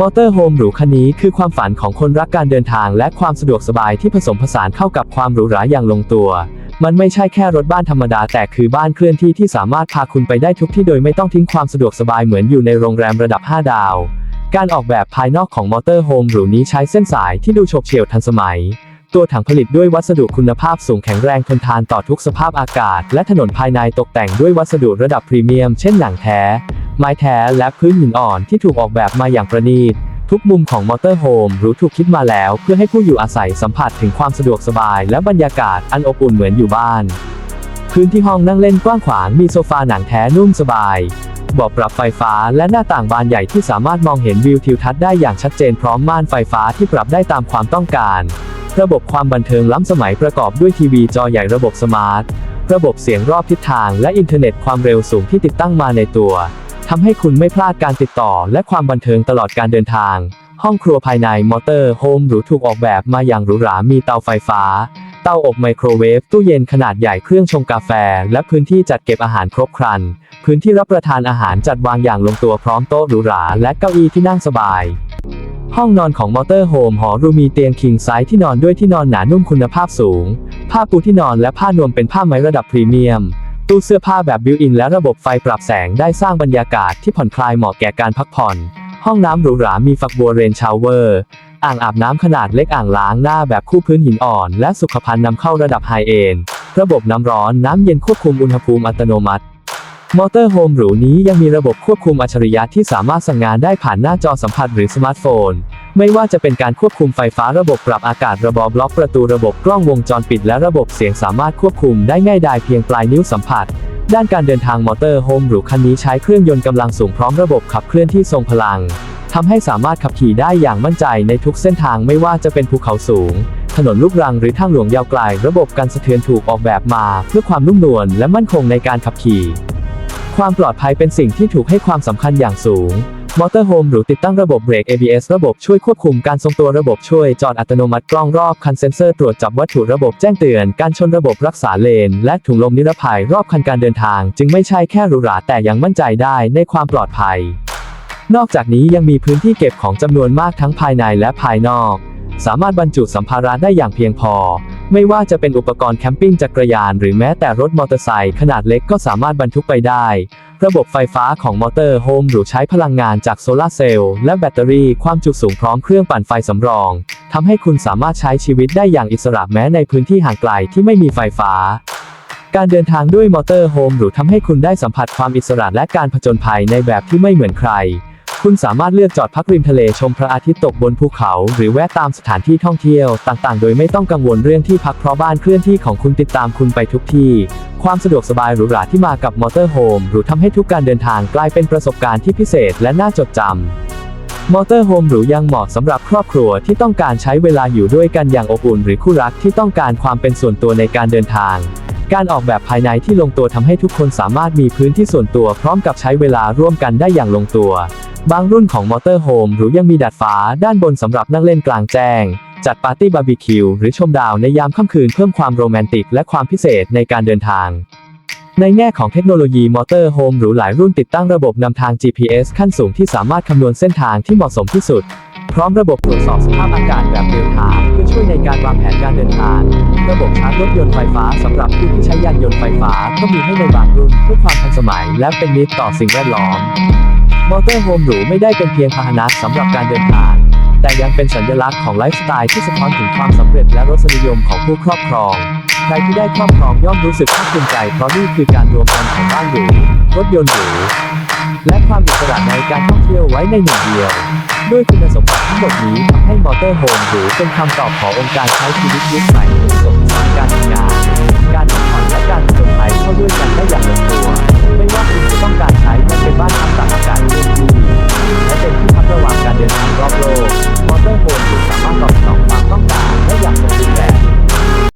มอเตอร์โฮมหรูคันนี้คือความฝันของคนรักการเดินทางและความสะดวกสบายที่ผสมผสานเข้ากับความหรูหราอย่างลงตัว มันไม่ใช่แค่รถบ้านธรรมดาแต่คือบ้านเคลื่อนที่ที่สามารถพาคุณไปได้ทุกที่โดยไม่ต้องทิ้งความสะดวกสบายเหมือนอยู่ในโรงแรมระดับ 5 ดาว การออกแบบภายนอกของมอเตอร์โฮมหรูนี้ใช้เส้นสายที่ดูโฉบเฉี่ยวทันสมัย ตัวถังผลิตด้วยวัสดุคุณภาพสูงแข็งแรงทนทานต่อทุกสภาพอากาศ และถนนภายในตกแต่งด้วยวัสดุระดับพรีเมียมเช่นหนังแท้ ไม้แท้และพื้นหินอ่อนที่ถูกออกแบบมาอย่างประณีต ทุกมุมของมอเตอร์โฮมหรูถูกคิดมาแล้ว เพื่อให้ผู้อยู่อาศัยสัมผัสถึงความสะดวกสบาย และบรรยากาศอันอบอุ่นเหมือนอยู่บ้าน พื้นที่ห้องนั่งเล่นกว้างขวางมีโซฟาหนังแท้นุ่มสบายเบาะปรับไฟฟ้าและหน้าต่างบานใหญ่ที่สามารถมองเห็นวิวทิวทัศน์ได้อย่างชัดเจนพร้อมม่านไฟฟ้าที่ปรับได้ตามความต้องการ ระบบความบันเทิงล้ำสมัยประกอบด้วยทีวีจอใหญ่ระบบสมาร์ท ระบบเสียงรอบทิศทางและอินเทอร์เน็ตความเร็วสูงที่ติดตั้งมาในตัว ทำให้คุณไม่พลาดการติดต่อและความบันเทิงตลอดการเดินทาง ห้องครัวภายในมอเตอร์โฮมหรูถูกออกแบบมาอย่างหรูหรา มีเตาไฟฟ้า เตาอบไมโครเวฟ ตู้เย็นขนาดใหญ่ เครื่องชงกาแฟ และพื้นที่จัดเก็บอาหารครบครัน พื้นที่รับประทานอาหารจัดวางอย่างลงตัวพร้อมโต๊ะหรูหรา และเก้าอี้ที่นั่งสบายห้องนอนของมอเตอร์โฮมหอรูมีเตียงคิงไซส์ที่นอนด้วยที่นอนหนานุ่มคุณภาพสูง ผ้าปูที่นอนและผ้านวมเป็นผ้าไหมระดับพรีเมียม ตู้เสื้อผ้าแบบบิวอินและระบบไฟปรับแสงได้สร้างบรรยากาศที่ผ่อนคลายเหมาะแก่การพักผ่อน ห้องน้ำหรูหรา มีฝักบัวเรนชาวเวอร์ อ่างอาบน้ำขนาดเล็กอ่างล้างหน้าแบบคู่พื้นหินอ่อน และสุขภัณฑ์นำเข้าระดับไฮเอนด์ระบบน้ำร้อนน้ำเย็นควบคุมอุณหภูมิอัตโนมัติ มอเตอร์โฮมหรูนี้ยังมีระบบควบคุมอัจฉริยะที่สามารถสั่งงานได้ผ่านหน้าจอสัมผัสหรือสมาร์ทโฟน ไม่ว่าจะเป็นการควบคุมไฟฟ้าระบบปรับอากาศระบบล็อกประตูระบบกล้องวงจรปิด และระบบเสียงสามารถควบคุมได้ง่ายดายเพียงปลายนิ้วสัมผัส ด้านการเดินทางมอเตอร์โฮมหรูคันนี้ใช้เครื่องยนต์กำลังสูงพร้อมระบบขับเคลื่อนที่ทรงพลังทำให้สามารถขับขี่ได้อย่างมั่นใจในทุกเส้นทางไม่ว่าจะเป็นภูเขาสูง ถนนลูกรังหรือทางหลวงยาวไกล ระบบการสะเทือนถูกออกแบบมา เพื่อความนุ่มนวลและมั่นคงในการขับขี่ ความปลอดภัยเป็นสิ่งที่ถูกให้ความสำคัญอย่างสูง มอเตอร์โฮมหรูติดตั้งระบบเบรก ABS ระบบช่วยควบคุมการทรงตัวระบบช่วยจอดอัตโนมัติกล้องรอบคันเซ็นเซอร์ตรวจจับวัตถุระบบแจ้งเตือน การชนระบบรักษาเลน และถุงลมนิรภัยรอบคันการเดินทาง จึงไม่ใช่แค่หรูหราแต่ยังมั่นใจได้ในความปลอดภัย นอกจากนี้ยังมีพื้นที่เก็บของจำนวนมากทั้งภายในและภายนอก สามารถบรรจุสัมภาระได้อย่างเพียงพอ ไม่ว่าจะเป็นอุปกรณ์แคมปิ้งจักรยานหรือแม้แต่รถมอเตอร์ไซค์ขนาดเล็กก็สามารถบรรทุกไปได้ ระบบไฟฟ้าของมอเตอร์โฮมหรูใช้พลังงานจากโซลาเซลล์และแบตเตอรี่ความจุสูงพร้อมเครื่องปั่นไฟสำรองทำให้คุณสามารถใช้ชีวิตได้อย่างอิสระแม้ในพื้นที่ห่างไกลที่ไม่มีไฟฟ้าการเดินทางด้วยมอเตอร์โฮมหรูทำให้คุณได้สัมผัสความอิสระและการผจญภัยในแบบที่ไม่เหมือนใคร คุณสามารถเลือกจอดพักริมทะเลชมพระอาทิตย์ตกบนภูเขา หรือแวะตามสถานที่ท่องเที่ยวต่างๆ โดยไม่ต้องกังวลเรื่องที่พักเพราะบ้านเคลื่อนที่ของคุณติดตามคุณไปทุกที่ ความสะดวกสบายหรูหราที่มากับมอเตอร์โฮมหรูทำให้ทุกการเดินทางกลายเป็นประสบการณ์ที่พิเศษและน่าจดจำมอเตอร์โฮมหรูยังเหมาะสำหรับครอบครัวที่ต้องการใช้เวลาอยู่ด้วยกันอย่างอบอุ่น หรือคู่รักที่ต้องการความเป็นส่วนตัวในการเดินทาง การออกแบบภายในที่ลงตัวทำให้ทุกคนสามารถมีพื้นที่ส่วนตัวพร้อมกับใช้เวลาร่วมกันได้อย่างลงตัว บางรุ่นของมอเตอร์โฮมหรูยังมีดาดฟ้าด้านบนสำหรับนั่งเล่นกลางแจ้ง จัดปาร์ตี้บาร์บีคิวหรือชมดาวในยามค่ำคืนเพิ่มความโรแมนติกและความพิเศษในการเดินทาง ในแง่ของเทคโนโลยีมอเตอร์โฮมหรูหลายรุ่นติดตั้งระบบนำทาง GPS ขั้นสูงที่สามารถคำนวณเส้นทางที่เหมาะสมที่สุด พร้อมระบบตรวจสอบสภาพอากาศแบบเรียลไทม์เพื่อช่วยในการวางแผนการเดินทาง ระบบชาร์จรถยนต์ไฟฟ้าสำหรับผู้ที่ใช้ยานยนต์ไฟฟ้าก็มีให้ในบางรุ่นเพื่อความทันสมัย และเป็นมิตรต่อสิ่งแวดล้อม มอเตอร์โฮมหรูไม่ได้เป็นเพียงพาหนะสำหรับการเดินทาง แต่ยังเป็นสัญลักษณ์ของไลฟ์สไตล์ที่สะท้อนถึงความสำเร็จและรสนิยมของผู้ครอบครอง ใครที่ได้ครอบครองย่อมรู้สึกภาคภูมิใจเพราะนี่คือการรวมกันของบ้านหรูรถยนต์หรูและความอิสระในการท่องเที่ยวไว้ในหนึ่งเดียว ด้วยคุณสมบัติทั้งหมดนี้ทำให้มอเตอร์โฮมหรูเป็นคำตอบขององค์การใช้ชีวิตยุคใหม่ผสมผสานการทำงาน